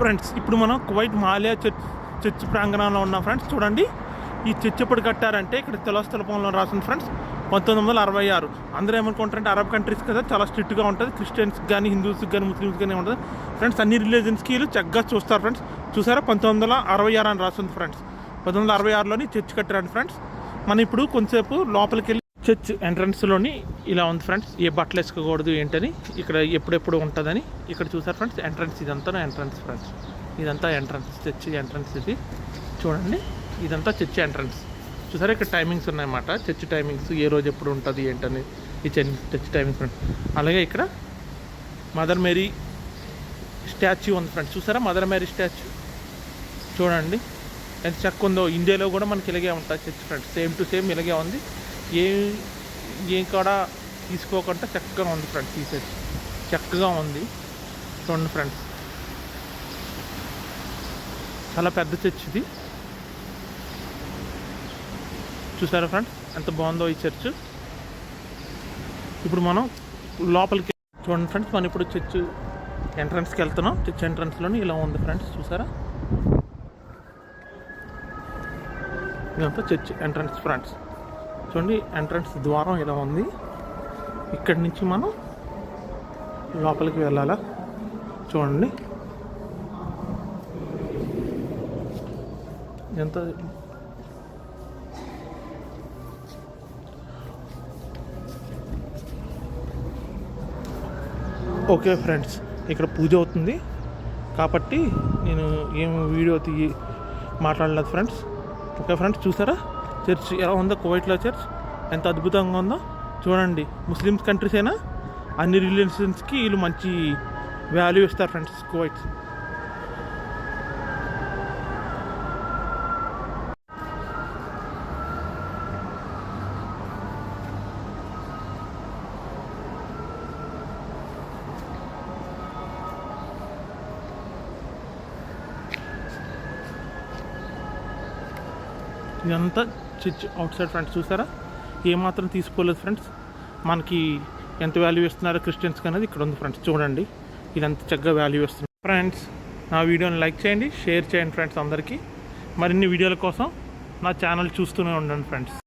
Friends ఇప్పుడు మనం Kuwait Malia church church ప్రాంగణంలో ఉన్నాం ఫ్రెండ్స్ చూడండి. ఈ చర్చ్ ఎప్పుడు కట్టారంటే ఇక్కడ తెలస్తలపంలో రాసింది ఫ్రెండ్స్ పంతొమ్మిది వందల అరవై ఆరు. అందరూ ఏమనుకుంటారంటే అరబ్ కంట్రీస్ కదా చాలా స్ట్రిక్ట్గా ఉంటుంది. క్రిస్టియన్స్కి కానీ హిందూస్కి కానీ ముస్లిమ్స్ కానీ ఉంటుంది ఫ్రెండ్స్ అన్ని రిలీజన్స్కి వీళ్ళు చక్కగా చూస్తారు ఫ్రెండ్స్ చూసారా? పంతొమ్మిది వందల అరవై ఆరు అని రాసింది ఫ్రెండ్స్ పంతొమ్మిది వందల అరవై ఆరులోని చర్చ్ కట్టారండి ఫ్రెండ్స్ మనం ఇప్పుడు కొంతసేపు లోపలికి వెళ్ళి చర్చ్ ఎంట్రన్స్లోని ఇలా ఉంది ఫ్రెండ్స్. ఏ బట్టలు వేసుకోకూడదు ఏంటని ఇక్కడ ఎప్పుడెప్పుడు ఉంటుందని ఇక్కడ చూసారు ఫ్రెండ్స్. ఎంట్రన్స్ ఇదంతా ఎంట్రన్స్ ఫ్రెండ్స్. ఇదంతా ఎంట్రన్స్ చర్చ్ ఎంట్రన్స్ ఇది. చూడండి ఇదంతా చర్చ్ ఎంట్రన్స్. చూసారా ఇక్కడ టైమింగ్స్ ఉన్నాయన్నమాట. చర్చ్ టైమింగ్స్ ఏ రోజు ఎప్పుడు ఉంటుంది ఏంటని ఈ చర్చ్ టైమింగ్స్ ఫ్రెండ్స్ అలాగే ఇక్కడ మదర్ మేరీ స్టాచ్యూ ఉంది ఫ్రెండ్స్. చూసారా మదర్ మేరీ స్టాచ్యూ? చూడండి ఎంత చక్కగా ఉందో. ఇండియాలో కూడా మనకి ఇలాగే ఉంటుంది church friends. Same to same ఇలాగే ఉంది. ఏ ఏం కూడా తీసుకోకుండా చక్కగా ఉంది ఫ్రెండ్స్ ఈ చక్కగా ఉంది. చూడండి ఫ్రెండ్స్. చాలా పెద్ద చర్చ్ ఇది. చూసారా ఫ్రెండ్స్? ఎంత బాగుందో ఈ చర్చ్ ఇప్పుడు మనం లోపలికి చూడండి ఫ్రెండ్స్ మనం ఇప్పుడు చర్చ్ ఎంట్రన్స్కి వెళ్తున్నాం. చర్చ్ ఎంట్రన్స్లోని ఇలా ఉంది ఫ్రెండ్స్. చూసారా? ఇదంతా చర్చ్ ఎంట్రన్స్ ఫ్రెండ్స్ చూడండి ఎంట్రన్స్ ద్వారం ఇలా ఉంది. ఇక్కడి నుంచి మనం లోపలికి వెళ్ళాలా? చూడండి. ఎంత ఓకే ఫ్రెండ్స్ ఇక్కడ పూజ అవుతుంది. కాబట్టి నేను ఏం వీడియో తీయి మాట్లాడలేదు ఫ్రెండ్స్. ఓకే ఫ్రెండ్స్ చూసారా? చర్చ్ ఎలా ఉందో కువైట్లో చర్చ్ ఎంత అద్భుతంగా ఉందో చూడండి. ముస్లిమ్స్ కంట్రీస్ అయినా అన్ని రిలీజన్స్కి వీళ్ళు మంచి వాల్యూ ఇస్తారు ఫ్రెండ్స్ కువైట్ ఇదంతా స్టిచ్ అవుట్ సైడ్ ఫ్రెండ్స్ చూసారా? ఏమాత్రం తీసుకోలేదు ఫ్రెండ్స్. మనకి ఎంత వాల్యూ ఇస్తున్నారో క్రిస్టియన్స్కి అనేది ఇక్కడ ఉంది ఫ్రెండ్స్. చూడండి. ఇదంతా చక్కగా వాల్యూ ఇస్తుంది ఫ్రెండ్స్ నా వీడియోని లైక్ చేయండి షేర్ చేయండి ఫ్రెండ్స్ అందరికీ. మరిన్ని వీడియోల కోసం నా ఛానల్ చూస్తూనే ఉండండి ఫ్రెండ్స్.